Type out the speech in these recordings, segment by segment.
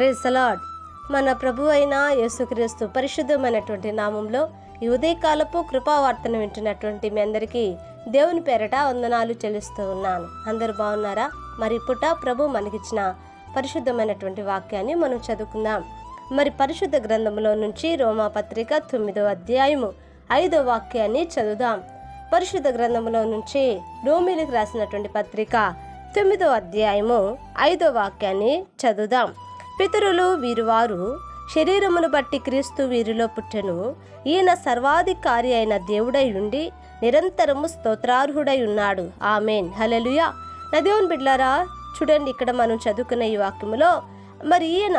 Praise అలాడ్ మన ప్రభు అయిన యేసుక్రీస్తు పరిశుద్ధమైనటువంటి నామంలో ఈ ఉదయకాలపు కృపావార్తను వింటున్నటువంటి మీ అందరికీ దేవుని పేరట వందనాలు చెల్లిస్తూ ఉన్నాను. అందరు బాగున్నారా? మరి పుట ప్రభు మనకిచ్చిన పరిశుద్ధమైనటువంటి వాక్యాన్ని మనం చదువుకుందాం. మరి పరిశుద్ధ గ్రంథంలో నుంచి రోమా పత్రిక తొమ్మిదో అధ్యాయము ఐదో వాక్యాన్ని చదువుదాం. పరిశుద్ధ గ్రంథంలో నుంచి రోమిలకు రాసినటువంటి పత్రిక తొమ్మిదో అధ్యాయము ఐదో వాక్యాన్ని చదువుదాం. పితరులు వీరువారు శరీరమును బట్టి క్రీస్తు వీరిలో పుట్టెను. ఈయన సర్వాధికారి అయిన దేవుడై ఉండి నిరంతరము స్తోత్రార్హుడై ఉన్నాడు. ఆమెన్. హలలుయా నదేవన్ బిడ్లారా చూడండి ఇక్కడ మనం చదువుకున్న ఈ వాక్యములో మరి ఈయన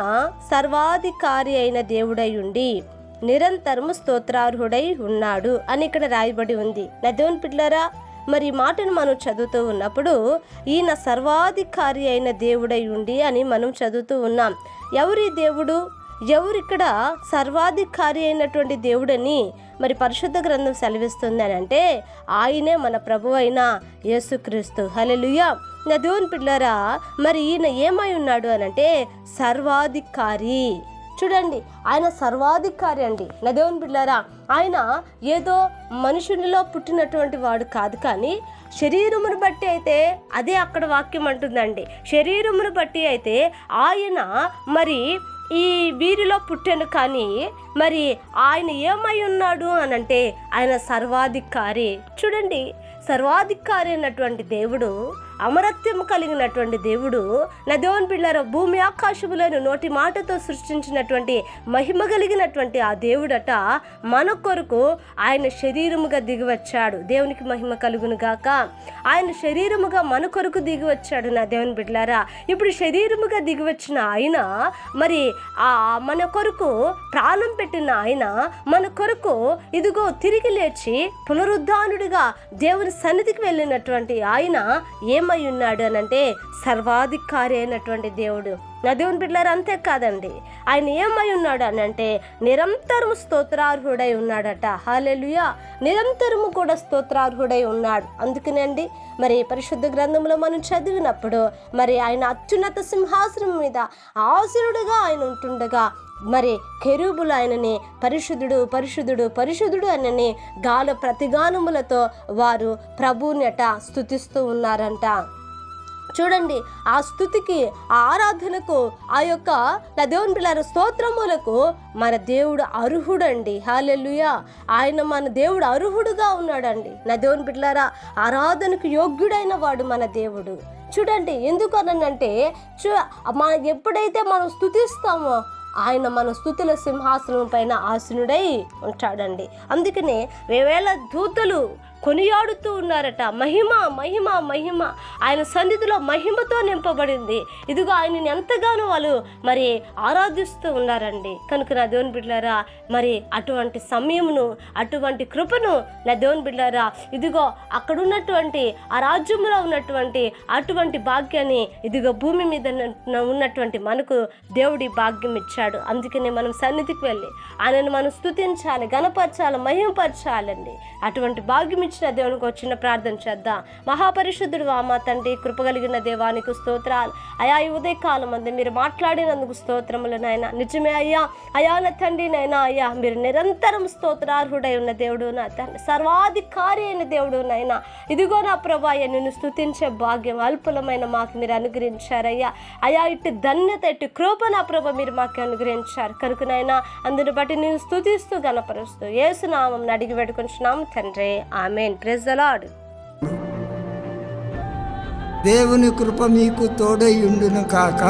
సర్వాధికారి అయిన దేవుడై ఉండి నిరంతరము స్తోత్రార్హుడై ఉన్నాడు అని ఇక్కడ రాయబడి ఉంది. నదేవన్ బిడ్లారా మరి ఈ మాటను మనం చదువుతూ ఉన్నప్పుడు ఈయన సర్వాధికారి అయిన దేవుడై ఉండి అని మనం చదువుతూ ఉన్నాం. ఎవరి దేవుడు? ఎవరిక్కడ సర్వాధికారి అయినటువంటి దేవుడని మరి పరిశుద్ధ గ్రంథం సెలవిస్తుంది అని అంటే ఆయనే మన ప్రభు అయిన యేసుక్రీస్తు. హలెలుయ నా దేవుని పిల్లరా మరి ఈయన ఏమై ఉన్నాడు అని అంటే సర్వాధికారి. చూడండి ఆయన సర్వాధికారి అండి. నా దేవుని బిడ్డారా ఆయన ఏదో మనుషునిలో పుట్టినటువంటి వాడు కాదు కానీ శరీరమును బట్టి అయితే అదే అక్కడ వాక్యం అంటుందండి. శరీరమును బట్టి అయితే ఆయన మరి ఈ వీరిలో పుట్టాను కానీ మరి ఆయన ఏమై ఉన్నాడు అని అంటే ఆయన సర్వాధికారి. చూడండి సర్వాధికారి అయినటువంటి దేవుడు అమరత్వం కలిగినటువంటి దేవుడు నా దేవుని పిల్లల భూమి ఆకాశములను నోటి మాటతో సృష్టించినటువంటి మహిమ కలిగినటువంటి ఆ దేవుడట మన కొరకు ఆయన శరీరముగా దిగివచ్చాడు. దేవునికి మహిమ కలుగును గాక. ఆయన శరీరముగా మన కొరకు దిగి వచ్చాడు నా దేవుని బిడ్డలారా ఇప్పుడు శరీరముగా దిగి వచ్చిన ఆయన మరి ఆ మన కొరకు ప్రాణం పెట్టిన ఆయన మన కొరకు ఇదిగో తిరిగి లేచి పునరుద్ధానుడిగా దేవుని సన్నిధికి వెళ్ళినటువంటి ఆయన ఏమ ఉన్నాడు అని అంటే సర్వాధికారి అయినటువంటి దేవుడు. నా దేవుని బిడ్డలారు అంతే కాదండి. ఆయన ఏమై ఉన్నాడు అని అంటే నిరంతరము స్తోత్రార్హుడై ఉన్నాడట. హాలెలుయా నిరంతరము కూడా స్తోత్రార్హుడై ఉన్నాడు. అందుకనండి మరి పరిశుద్ధ గ్రంథంలో మనం చదివినప్పుడు మరి ఆయన అత్యున్నత సింహాసనం మీద ఆసురుడుగా ఆయన ఉంటుండగా మరి కెరూబులు ఆయనని పరిశుద్ధుడు పరిశుద్ధుడు పరిశుద్ధుడు అనని గాల ప్రతిగానములతో వారు ప్రభువునట స్థుతిస్తూ ఉన్నారంట. చూడండి ఆ స్థుతికి ఆ ఆరాధనకు ఆ యొక్క దేవుని పిల్లల స్తోత్రములకు మన దేవుడు అర్హుడండి. హాలెల్లుయా! ఆయన మన దేవుడు అర్హుడుగా ఉన్నాడండి. నా దేవుని పిల్లరా ఆరాధనకు యోగ్యుడైన వాడు మన దేవుడు. చూడండి ఎందుకు అనంటే చూ మన ఎప్పుడైతే మనం స్థుతిస్తామో ఆయన మన స్థుతుల సింహాసనం పైన ఆసునుడై ఉంటాడండి. అందుకనే వేవేల దూతలు కొనియాడుతూ ఉన్నారట. మహిమ మహిమ మహిమ. ఆయన సన్నిధిలో మహిమతో నింపబడింది. ఇదిగో ఆయనని ఎంతగానో వాళ్ళు మరి ఆరాధిస్తూ ఉన్నారండి. కనుక నా దేవుని బిడ్డారా మరి అటువంటి సమయమును అటువంటి కృపను నా దేవుని బిడ్డారా ఇదిగో అక్కడ ఉన్నటువంటి ఆ రాజ్యంలో ఉన్నటువంటి అటువంటి భాగ్యాన్ని ఇదిగో భూమి మీద ఉన్నటువంటి మనకు దేవుడి భాగ్యం ఇచ్చాడు. అందుకనే మనం సన్నిధికి వెళ్ళి ఆయనను మనం స్తుతించాలి గణపరచాలి మహిమపరచాలండి. అటువంటి భాగ్యం ఇచ్చిన దేవునికి వచ్చిన ప్రార్థన చేద్దాం. మహాపరిశుద్ధుడు మా తండ్రి కృపగలిగిన దేవానికి స్తోత్రాలు. అయా ఈ ఉదయకాలం అంది మీరు మాట్లాడినందుకు స్తోత్రములు నాయన. నిజమే అయ్యా. అయా నా తండ్రి నైనా అయ్యా మీరు నిరంతరం స్తోత్రార్హుడై ఉన్న దేవుడు నా తండ్రి. సర్వాధికారి అయిన దేవుడు నైనా ఇదిగో నా ప్రభా అయ్యా నిన్ను స్తుతించే భాగ్యం అల్పులమైన మాకు మీరు అనుగ్రహించారయ్యా. అయా ఇటు ధన్యత ఇటు కృప నా ప్రభ మీరు మాకు అనుగ్రహించారు. కనుక నాయన అందుని బట్టి నేను స్తుతిస్తూ గణపరుస్తూ ఏసునామం అడిగి పెట్టుకుంటున్నాము తండ్రి. ఆమె ఆమెన్ ప్రెజ్ ద లార్డ్ దేవుని కృప మీకు తోడై ఉండును కాక.